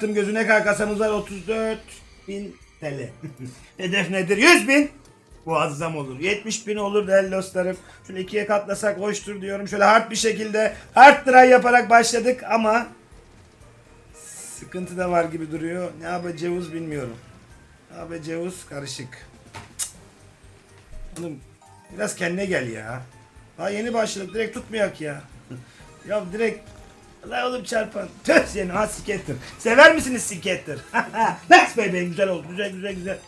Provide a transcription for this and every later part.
baktım gözüne kadar kasamız var 34 bin TL. Hedef nedir? 100 bin. Muazzam olur. 70 bin olur değerli dostlarım. Şöyle ikiye katlasak hoştur diyorum. Şöyle hard bir şekilde hard try yaparak başladık ama sıkıntı da var gibi duruyor. Ne yapacağız bilmiyorum. Ne yapacağız karışık. Cık. Oğlum biraz kendine gel ya. Daha yeni başladık direkt tutmayak ya. ya direkt La oğlum çarpan. Tüh senin ha skater. Sever misiniz skater? Nice bebeğim güzel oldu. Güzel güzel güzel.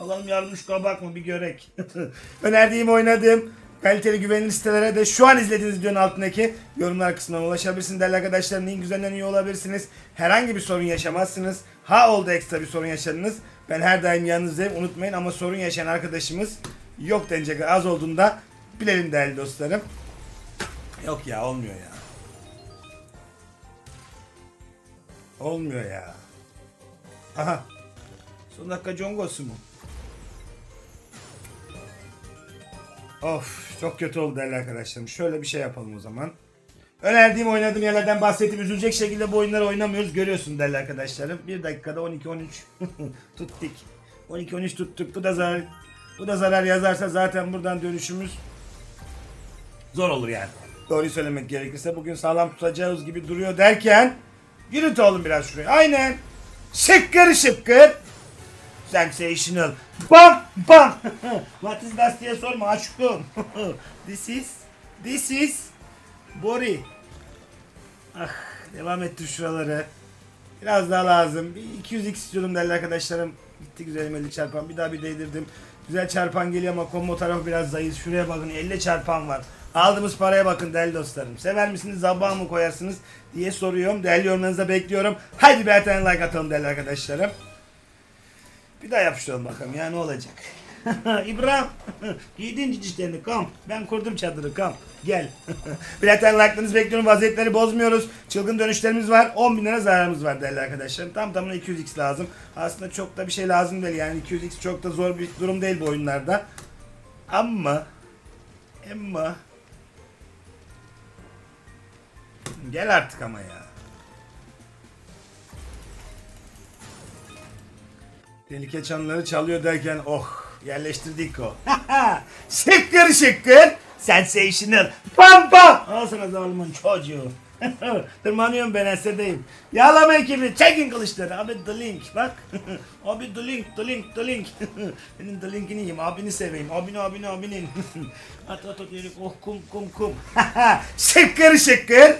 Allah'ım yardımcı bakma bir görek. Önerdiğim oynadığım kaliteli güvenilir sitelere de şu an izlediğiniz videonun altındaki yorumlar kısmına ulaşabilirsiniz değerli arkadaşlarım. En güzelinden iyi olabilirsiniz. Herhangi bir sorun yaşamazsınız. Ha oldu ekstra bir sorun yaşadınız. Ben her daim yanınızdayım unutmayın ama sorun yaşayan arkadaşımız yok denecek az olduğunda bilelim değerli dostlarım. Yok ya olmuyor ya. Olmuyor ya. Aha. Son dakika Congo'su mu? Of çok kötü oldu değerli arkadaşlarım. Şöyle bir şey yapalım o zaman. Önerdiğim oynadığım yerlerden bahsettim. Üzülecek şekilde bu oyunları oynamıyoruz. Görüyorsun değerli arkadaşlarım. 1 dakikada 12-13 tuttuk. 12-13 tuttuk. Bu da zarar. Bu da zarar yazarsa zaten buradan dönüşümüz zor olur yani. Doğruyu söylemek gerekirse bugün sağlam tutacağız gibi duruyor derken yürüt oğlum biraz şuraya. Aynen. Şıkkır şıkkır. Sensational. Bam bam. What is that diye sorma aşkım. this is this is Bori. Ah devam ettir şuraları. Biraz daha lazım. Bir 200 x istiyordum değerli arkadaşlarım. Gitti güzelim 50 çarpan. Bir daha bir değdirdim. Güzel çarpan geliyor ama combo tarafı biraz zayıf. Şuraya bakın 50 çarpan var. Aldığımız paraya bakın değerli dostlarım. Sever misiniz zabağ mı koyarsınız diye soruyorum. Değerli yorumlarınızı bekliyorum. Haydi bir tane like atalım değerli arkadaşlarım. Bir daha yapıştıralım bakalım ya ne olacak. İbrahim giydin cicişlerini kam. Ben kurdum çadırı kam. Gel. Tane like'larınızı bekliyorum. Vaziyetleri bozmuyoruz. Çılgın dönüşlerimiz var. 10 bin lira zararımız var değerli arkadaşlarım. Tam tamına 200x lazım. Aslında çok da bir şey lazım değil. Yani 200x çok da zor bir durum değil bu oyunlarda. Ama ama Gel artık ama ya. Tehlike çanları çalıyor derken oh yerleştirdik o. şıkkır şıkkır sensational pam pam. Al sana zalimin çocuğu. Tırmanıyorum ben esedeyim. Yağlama ekibi çekin kılıçları. Abi the link bak. abi the link the link the link. Benim the linkini yiyeyim. Abini seveyim. Abini abini abinin. at at at yürü. Oh kum kum kum. şıkkır şıkkır.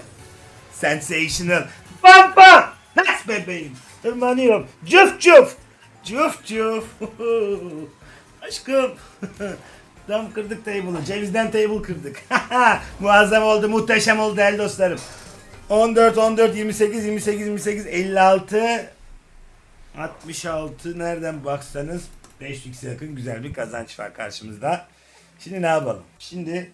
Sensational. Bam bam. Nice bebeğim. Tırmanıyorum. Cüf cüf. Cüf cüf. Aşkım. Tam kırdık table'ı. Cevizden table kırdık. Muazzam oldu. Muhteşem oldu değerli dostlarım. 14, 14, 28, 28, 28, 56, 66 nereden baksanız 5 yakın güzel bir kazanç var karşımızda. Şimdi ne yapalım? Şimdi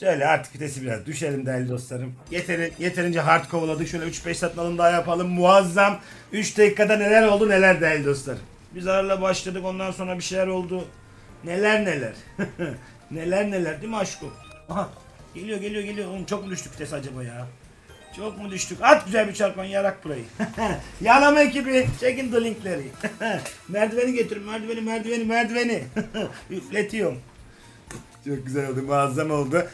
Şöyle artık vitesi biraz düşelim değerli dostlarım. Yeteri, yeterince hard kovaladık. Şöyle 3-5 satın alım daha yapalım. Muazzam. 3 dakikada neler oldu neler değerli dostlarım. Biz zararla başladık ondan sonra bir şeyler oldu. Neler neler. neler neler değil mi aşkım? Aha geliyor geliyor geliyor. Oğlum çok mu düştük vites acaba ya? Çok mu düştük? At güzel bir çarpan yarak burayı. Yağlama ekibi çekin the linkleri. merdiveni getirin merdiveni merdiveni merdiveni. Üfletiyorum. Çok güzel oldu muazzam oldu.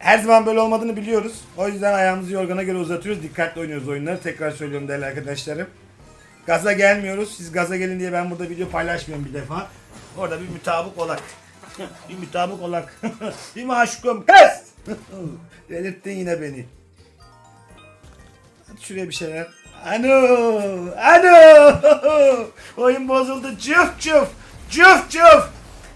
Her zaman böyle olmadığını biliyoruz. O yüzden ayağımızı yorgana göre uzatıyoruz. Dikkatli oynuyoruz oyunları. Tekrar söylüyorum değerli arkadaşlarım. Gaza gelmiyoruz. Siz gaza gelin diye ben burada video paylaşmıyorum bir defa. Orada bir mütabık olak. bir mütabık olak. Değil mi aşkım? Kız! Delirttin yine beni. Hadi şuraya bir şeyler. Ano! Ano! Oyun bozuldu. Cüf cüf! Cüf cüf!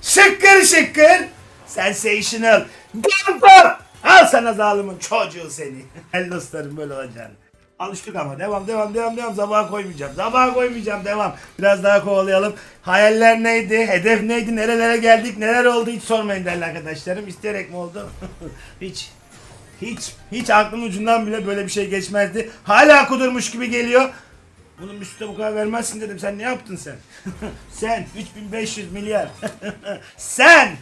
Şıkkır şıkkır! Sensational! Bam bam! Al sana zalimin çocuğu seni. El dostlarım böyle olacağını. Alıştık ama devam devam devam devam sabaha koymayacağım. Sabaha koymayacağım devam. Biraz daha kovalayalım. Hayaller neydi? Hedef neydi? Nerelere geldik? Neler oldu? Hiç sormayın değerli arkadaşlarım. İsteyerek mi oldu? hiç. Hiç. Hiç aklımın ucundan bile böyle bir şey geçmezdi. Hala kudurmuş gibi geliyor. Bunun üstüne bu kadar vermezsin dedim. Sen ne yaptın sen? sen 3500 milyar. sen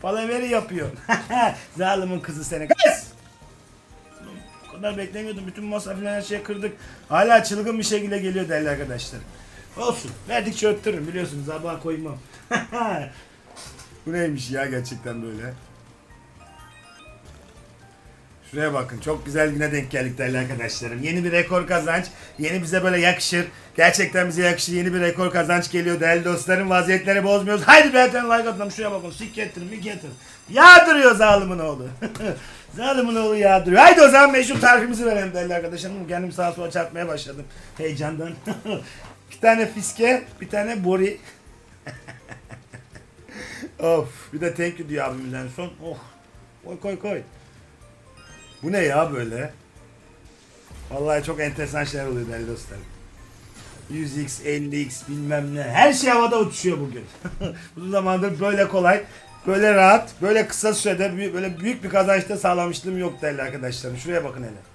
palaveri yapıyorsun. Zalimin kızı seni. Kız! Bu kadar beklemiyordum. Bütün masa falan her şeyi kırdık. Hala çılgın bir şekilde geliyor değerli arkadaşlar. Olsun. Verdikçe öttürürüm biliyorsunuz. Sabah koymam. Bu neymiş ya gerçekten böyle. Şuraya bakın çok güzel güne denk geldik değerli arkadaşlarım. Yeni bir rekor kazanç. Yeni bize böyle yakışır. Gerçekten bize yakışır. Yeni bir rekor kazanç geliyor değerli dostlarım. Vaziyetleri bozmuyoruz. Haydi beğenen like atalım. Şuraya bakın. Sik getirin mi getirin. Yağdırıyor zalimin oğlu. zalimin oğlu yağdırıyor. Haydi o zaman meşhur tarifimizi verelim değerli arkadaşlarım. Kendim sağa sola çarpmaya başladım. Heyecandan. bir tane fiske, bir tane bori. of. Bir de thank you diyor abimiz en son. Oh. Koy koy koy. Bu ne ya böyle? Vallahi çok enteresan şeyler oluyor değerli dostlarım. 100x, 50x bilmem ne. Her şey havada uçuşuyor bugün. Uzun zamandır böyle kolay, böyle rahat, böyle kısa sürede böyle büyük bir kazançta sağlamışlığım yok değerli arkadaşlarım. Şuraya bakın hele.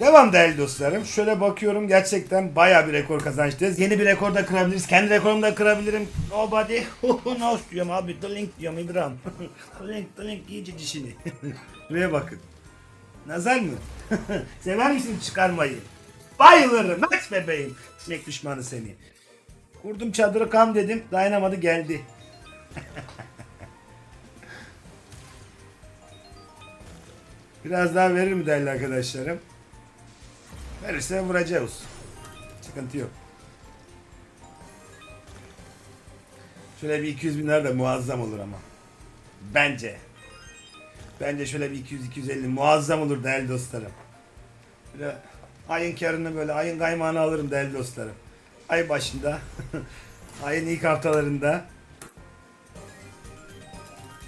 Devam değerli dostlarım. Şöyle bakıyorum gerçekten bayağı bir rekor kazançtayız. Yeni bir rekor da kırabiliriz. Kendi rekorumu da kırabilirim. Nobody. Nasıl diyorum abi? The link diyorum İbrahim. the link, the link iyice dişini. Buraya bakın. Nazar mı? Sever misin çıkarmayı? Bayılırım. Max bebeğim. Sinek düşmanı seni. Kurdum çadırı kam dedim. Dayanamadı geldi. Biraz daha verir mi değerli arkadaşlarım? Verirse vuracağız. Sıkıntı yok. Şöyle bir 200 bin lira da muazzam olur ama. Bence. Bence şöyle bir 200-250 muazzam olur değerli dostlarım. Böyle ayın karını böyle ayın kaymağını alırım değerli dostlarım. Ay başında. ayın ilk haftalarında.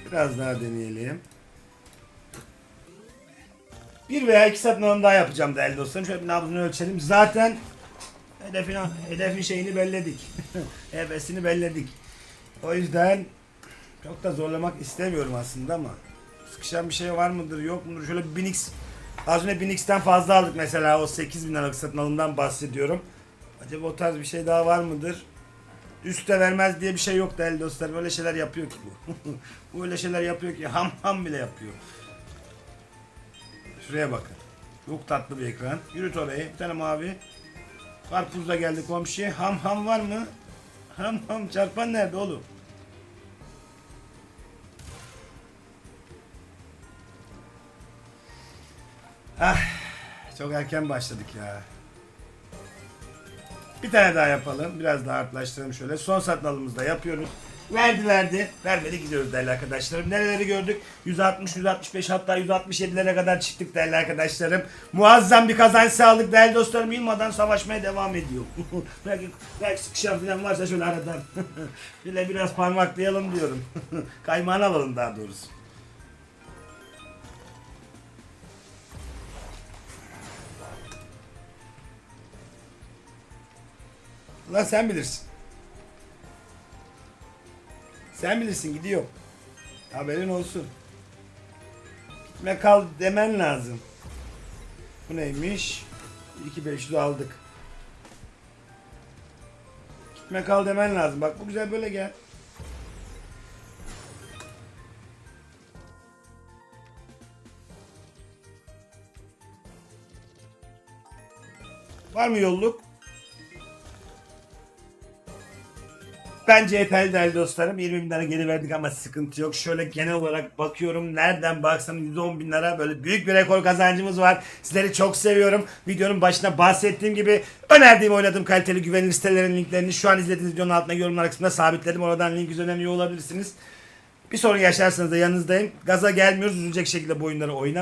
Biraz daha deneyelim. Bir veya iki satın daha yapacağım değerli dostlarım. Şöyle bir nabzını ölçelim. Zaten hedefin, hedefin şeyini belledik. Hevesini belledik. O yüzden çok da zorlamak istemiyorum aslında ama sıkışan bir şey var mıdır yok mudur? Şöyle bir 1000x az önce 1000x'ten fazla aldık mesela o 8000 liralık satın alımdan bahsediyorum. Acaba o tarz bir şey daha var mıdır? Üste vermez diye bir şey yok değerli dostlar. Böyle şeyler yapıyor ki bu. bu öyle şeyler yapıyor ki ham ham bile yapıyor. Şuraya bakın. Çok tatlı bir ekran. Yürüt orayı. Bir tane mavi. Karpuz da geldi komşu. Ham ham var mı? Ham ham çarpan nerede oğlum? Ah, çok erken başladık ya. Bir tane daha yapalım. Biraz daha artlaştıralım şöyle. Son satın alımımızda yapıyoruz. Verdi verdi. Vermedi gidiyoruz değerli arkadaşlarım. Nereleri gördük? 160, 165 hatta 167'lere kadar çıktık değerli arkadaşlarım. Muazzam bir kazanç sağladık değerli dostlarım. Yılmadan savaşmaya devam ediyor. belki, belki sıkışan falan varsa şöyle aradan. Şöyle biraz parmaklayalım diyorum. Kaymağını alalım daha doğrusu. Lan sen bilirsin. Sen bilirsin gidiyor. Haberin olsun. Gitme kal demen lazım. Bu neymiş? 2500 aldık. Gitme kal demen lazım. Bak bu güzel böyle gel. Var mı yolluk? Bence yeterli değerli dostlarım. 20 bin lira geri verdik ama sıkıntı yok. Şöyle genel olarak bakıyorum. Nereden baksam 110 bin lira böyle büyük bir rekor kazancımız var. Sizleri çok seviyorum. Videonun başına bahsettiğim gibi önerdiğim oynadığım kaliteli güvenilir sitelerin linklerini şu an izlediğiniz videonun altına yorumlar kısmında sabitledim. Oradan link üzerinden üye olabilirsiniz. Bir sorun yaşarsanız da yanınızdayım. Gaza gelmiyoruz. Üzülecek şekilde bu oyunları oynamıyoruz.